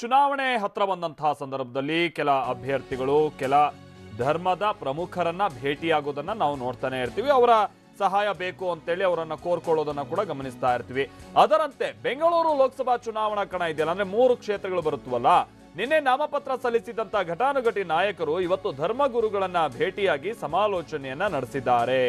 ಚುನಾವಣೆ ಹತ್ರ ಬಂದಂತಹ ಸಂದರ್ಭದಲ್ಲಿ ಕೆಲ ಅಭ್ಯರ್ಥಿಗಳು, ಕೆಲ ಧರ್ಮದ ಪ್ರಮುಖರನ್ನ ಭೇಟಿಯಾಗೋದನ್ನ ನಾವು ನೋಡ್ತಾನೆ ಇರ್ತೀವಿ. ಅವರ ಸಹಾಯ ಬೇಕು ಅಂತೇಳಿ ಅವರನ್ನ ಕೋರ್ಕೊಳ್ಳೋದನ್ನ ಕೂಡ ಗಮನಿಸ್ತಾ ಇರ್ತೀವಿ. ಅದರಂತೆ ಬೆಂಗಳೂರು ಲೋಕಸಭಾ ಚುನಾವಣಾ ಕಣ ಇದೆಯಲ್ಲ, ಅಂದ್ರೆ ಮೂರು ಕ್ಷೇತ್ರಗಳು ಬರುತ್ತವಲ್ಲ? ನಿನ್ನೆ ನಾಮಪತ್ರ ಸಲ್ಲಿಸಿದಂತಹ ಘಟಾನುಘಟಿ ನಾಯಕರು ಇವತ್ತು ಧರ್ಮಗುರುಗಳನ್ನ ಭೇಟಿಯಾಗಿ ಸಮಾಲೋಚನೆಯನ್ನ ನಡೆಸಿದ್ದಾರೆ.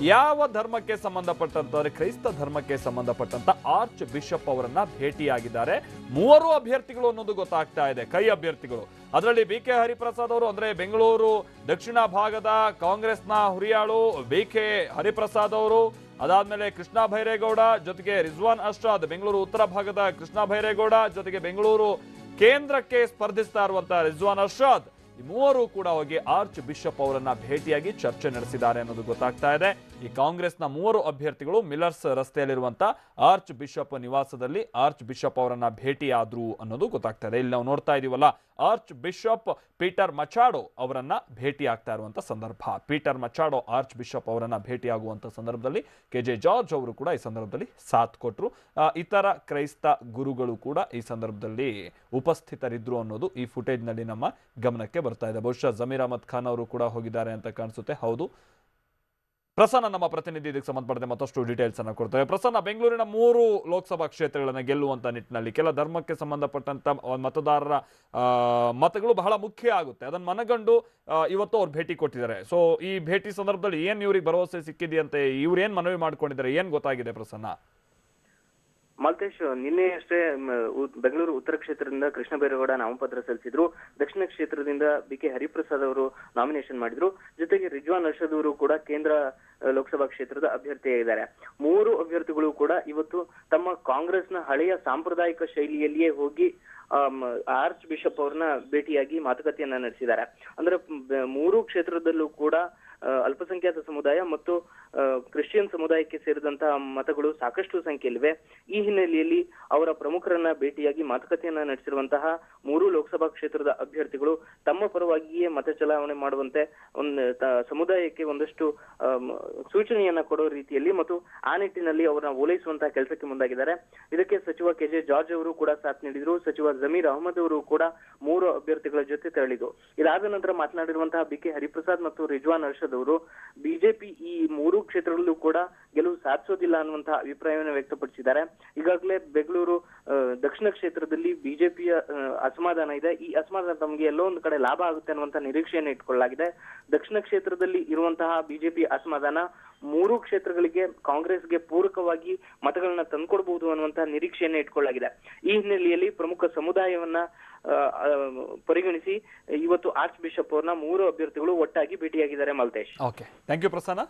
ಯಾವ ಧರ್ಮಕ್ಕೆ ಸಂಬಂಧಪಟ್ಟಂತಂದ್ರೆ ಕ್ರೈಸ್ತ ಧರ್ಮಕ್ಕೆ ಸಂಬಂಧಪಟ್ಟಂತ ಆರ್ಚ್ ಬಿಷಪ್ ಅವರನ್ನ ಭೇಟಿಯಾಗಿದ್ದಾರೆ. ಮೂವರು ಅಭ್ಯರ್ಥಿಗಳು ಅನ್ನೋದು ಗೊತ್ತಾಗ್ತಾ ಇದೆ, ಕೈ ಅಭ್ಯರ್ಥಿಗಳು. ಅದರಲ್ಲಿ ಬಿ ಕೆ ಹರಿಪ್ರಸಾದ್ ಅವರು, ಅಂದ್ರೆ ಬೆಂಗಳೂರು, ದಕ್ಷಿಣ ಭಾಗದ ಕಾಂಗ್ರೆಸ್ನ ಹುರಿಯಾಳು ಬಿ ಕೆ ಹರಿಪ್ರಸಾದ್ ಅವರು, ಅದಾದ್ಮೇಲೆ ಕೃಷ್ಣ ಭೈರೇಗೌಡ, ಜೊತೆಗೆ ರಿಜ್ವಾನ್ ಅಷ್ಟಾದ್ ಬೆಂಗಳೂರು ಉತ್ತರ ಭಾಗದ ಕೃಷ್ಣ ಭೈರೇಗೌಡ, ಜೊತೆಗೆ ಬೆಂಗಳೂರು ಕೇಂದ್ರಕ್ಕೆ ಸ್ಪರ್ಧಿಸ್ತಾ ಇರುವಂತಹ ರಿಜ್ವಾನ್ ಅರ್ಷಾದ್ ಮೂವರು ಕೂಡ ಹೋಗಿ ಆರ್ಚ್ ಬಿಷಪ್ ಅವರನ್ನ ಭೇಟಿಯಾಗಿ ಚರ್ಚೆ ನಡೆಸಿದ್ದಾರೆ ಅನ್ನೋದು ಗೊತ್ತಾಗ್ತಾ ಇದೆ. ಈ ಕಾಂಗ್ರೆಸ್ನ ಮೂವರು ಅಭ್ಯರ್ಥಿಗಳು ಮಿಲರ್ಸ್ ರಸ್ತೆಯಲ್ಲಿರುವಂತಹ ಆರ್ಚ್ ಬಿಷಪ್ ನಿವಾಸದಲ್ಲಿ ಆರ್ಚ್ ಬಿಷಪ್ ಅವರನ್ನ ಭೇಟಿಯಾದ್ರು ಅನ್ನೋದು ಗೊತ್ತಾಗ್ತಾ ಇದೆ. ಇಲ್ಲಿ ನಾವು ನೋಡ್ತಾ ಇದೀವಲ್ಲ, ಆರ್ಚ್ ಬಿಷಪ್ ಪೀಟರ್ ಮಚಾಡೋ ಅವರನ್ನ ಭೇಟಿ ಆಗ್ತಾ ಇರುವಂತ ಸಂದರ್ಭ. ಪೀಟರ್ ಮಚಾಡೋ, ಆರ್ಚ್ ಬಿಷಪ್ ಅವರನ್ನ ಭೇಟಿಯಾಗುವಂತ ಸಂದರ್ಭದಲ್ಲಿ ಕೆ ಜೆ ಜಾರ್ಜ್ ಅವರು ಕೂಡ ಈ ಸಂದರ್ಭದಲ್ಲಿ ಸಾಥ್ ಕೊಟ್ರು. ಇತರ ಕ್ರೈಸ್ತ ಗುರುಗಳು ಕೂಡ ಈ ಸಂದರ್ಭದಲ್ಲಿ ಉಪಸ್ಥಿತರಿದ್ರು ಅನ್ನೋದು ಈ ಫುಟೇಜ್ನಲ್ಲಿ ನಮ್ಮ ಗಮನಕ್ಕೆ ಬರ್ತಾ ಇದೆ. ಬಹುಶಃ ಜಮೀರ್ ಅಹಮದ್ ಖಾನ್ ಅವರು ಕೂಡ ಹೋಗಿದ್ದಾರೆ ಅಂತ ಕಾಣಿಸುತ್ತೆ. ಹೌದು ಪ್ರಸನ್ನ ನಮ್ಮ ಪ್ರತಿನಿಧಿ ಇದಕ್ಕೆ ಸಂಬಂಧಪಟ್ಟಂತೆ ಮತ್ತಷ್ಟು ಡೀಟೇಲ್ಸ್ ಅನ್ನು ಕೊಡ್ತೇವೆ. ಪ್ರಸನ್ನ, ಬೆಂಗಳೂರಿನ ಮೂರು ಲೋಕಸಭಾ ಕ್ಷೇತ್ರಗಳನ್ನು ಗೆಲ್ಲುವಂತ ನಿಟ್ಟಿನಲ್ಲಿ ಕೆಲ ಧರ್ಮಕ್ಕೆ ಸಂಬಂಧಪಟ್ಟಂತ ಮತದಾರರ ಮತಗಳು ಬಹಳ ಮುಖ್ಯ ಆಗುತ್ತೆ. ಅದನ್ನ ಮನಗಂಡು ಇವತ್ತು ಅವ್ರು ಭೇಟಿ ಕೊಟ್ಟಿದ್ದಾರೆ. ಸೊ ಈ ಭೇಟಿ ಸಂದರ್ಭದಲ್ಲಿ ಏನು ಇವ್ರಿಗೆ ಭರವಸೆ ಸಿಕ್ಕಿದೆಯಂತೆ, ಇವ್ರು ಏನು ಮನವಿ ಮಾಡ್ಕೊಂಡಿದ್ದಾರೆ, ಏನು ಗೊತ್ತಾಗಿದೆ ಪ್ರಸನ್ನ? ಮಾಲ್ತೇಶ್, ನಿನ್ನೆ ಅಷ್ಟೇ ಬೆಂಗಳೂರು ಉತ್ತರ ಕ್ಷೇತ್ರದಿಂದ ಕೃಷ್ಣ ಬೈರೇಗೌಡ ನಾಮಪತ್ರ ಸಲ್ಲಿಸಿದ್ರು. ದಕ್ಷಿಣ ಕ್ಷೇತ್ರದಿಂದ ಬಿ ಕೆ ಹರಿಪ್ರಸಾದ್ ಅವರು ನಾಮಿನೇಷನ್ ಮಾಡಿದ್ರು. ಜೊತೆಗೆ ರಿಜ್ವಾನ್ ಅರ್ಷದ್ ಅವರು ಕೂಡ ಕೇಂದ್ರ ಲೋಕಸಭಾ ಕ್ಷೇತ್ರದ ಅಭ್ಯರ್ಥಿಯಾಗಿದ್ದಾರೆ. ಮೂರು ಅಭ್ಯರ್ಥಿಗಳು ಕೂಡ ಇವತ್ತು ತಮ್ಮ ಕಾಂಗ್ರೆಸ್ನ ಹಳೆಯ ಸಾಂಪ್ರದಾಯಿಕ ಶೈಲಿಯಲ್ಲಿಯೇ ಹೋಗಿ ಆರ್ಚ್ ಬಿಷಪ್ ಅವ್ರನ್ನ ಭೇಟಿಯಾಗಿ ಮಾತುಕತೆಯನ್ನ ನಡೆಸಿದ್ದಾರೆ. ಅಂದ್ರೆ ಮೂರು ಕ್ಷೇತ್ರದಲ್ಲೂ ಕೂಡ ಅಲ್ಪಸಂಖ್ಯಾತ ಸಮುದಾಯ ಮತ್ತು ಕ್ರಿಶ್ಚಿಯನ್ ಸಮುದಾಯಕ್ಕೆ ಸೇರಿದಂತಹ ಮತಗಳು ಸಾಕಷ್ಟು ಸಂಖ್ಯೆಯಲ್ಲಿವೆ. ಈ ಹಿನ್ನೆಲೆಯಲ್ಲಿ ಅವರ ಪ್ರಮುಖರನ್ನ ಭೇಟಿಯಾಗಿ ಮಾತುಕತೆಯನ್ನ ನಡೆಸಿರುವಂತಹ ಮೂರು ಲೋಕಸಭಾ ಕ್ಷೇತ್ರದ ಅಭ್ಯರ್ಥಿಗಳು ತಮ್ಮ ಪರವಾಗಿಯೇ ಮತ ಚಲಾವಣೆ ಮಾಡುವಂತೆ ಒಂದು ಸಮುದಾಯಕ್ಕೆ ಒಂದಷ್ಟು ಸೂಚನೆಯನ್ನ ಕೊಡೋ ರೀತಿಯಲ್ಲಿ ಮತ್ತು ಆ ನಿಟ್ಟಿನಲ್ಲಿ ಅವರನ್ನ ಓಲೈಸುವಂತಹ ಕೆಲಸಕ್ಕೆ ಮುಂದಾಗಿದ್ದಾರೆ. ಇದಕ್ಕೆ ಸಚಿವ ಕೆ ಜೆ ಜಾರ್ಜ್ ಅವರು ಕೂಡ ಸಾಥ್ ನೀಡಿದ್ರು. ಸಚಿವ ಜಮೀರ್ ಅಹಮದ್ ಅವರು ಕೂಡ ಮೂರು ಅಭ್ಯರ್ಥಿಗಳ ಜೊತೆ ತೆರಳಿದ್ರು. ಇದಾದ ನಂತರ ಮಾತನಾಡಿರುವಂತಹ ಬಿ ಕೆ ಹರಿಪ್ರಸಾದ್ ಮತ್ತು ರಿಜ್ವಾನ್ ಅರ್ಷದ್ ಅವರು, ಬಿಜೆಪಿ ಈ ಮೂರು ಕ್ಷೇತ್ರಗಳಲ್ಲೂ ಕೂಡ ಗೆಲುವು ಸಾಧಿಸೋದಿಲ್ಲ ಅನ್ನುವಂತಹ ಅಭಿಪ್ರಾಯವನ್ನು ವ್ಯಕ್ತಪಡಿಸಿದ್ದಾರೆ. ಈಗಾಗಲೇ ಬೆಂಗಳೂರು ದಕ್ಷಿಣ ಕ್ಷೇತ್ರದಲ್ಲಿ ಬಿಜೆಪಿಯ ಅಸಮಾಧಾನ ಇದೆ. ಈ ಅಸಮಾಧಾನ ತಮಗೆ ಎಲ್ಲೋ ಒಂದು ಕಡೆ ಲಾಭ ಆಗುತ್ತೆ ಅನ್ನುವಂತ ನಿರೀಕ್ಷೆಯನ್ನು ಇಟ್ಕೊಳ್ಳಲಾಗಿದೆ ದಕ್ಷಿಣ ಕ್ಷೇತ್ರದಲ್ಲಿ ಇರುವಂತಹ ಬಿಜೆಪಿ ಅಸಮಾಧಾನ ಮೂರು ಕ್ಷೇತ್ರಗಳಿಗೆ ಕಾಂಗ್ರೆಸ್ಗೆ ಪೂರಕವಾಗಿ ಮತಗಳನ್ನ ತಂದ್ಕೊಡ್ಬಹುದು ಅನ್ನುವಂತಹ ನಿರೀಕ್ಷೆಯನ್ನ ಇಟ್ಕೊಳ್ಳಲಾಗಿದೆ. ಈ ಹಿನ್ನೆಲೆಯಲ್ಲಿ ಪ್ರಮುಖ ಸಮುದಾಯವನ್ನ ಪರಿಗಣಿಸಿ ಇವತ್ತು ಆರ್ಚ್ ಬಿಷಪ್ ಅವ್ರನ್ನ ಮೂರು ಅಭ್ಯರ್ಥಿಗಳು ಒಟ್ಟಾಗಿ ಭೇಟಿಯಾಗಿದ್ದಾರೆ Maltesh. Okay thank you Prasanna.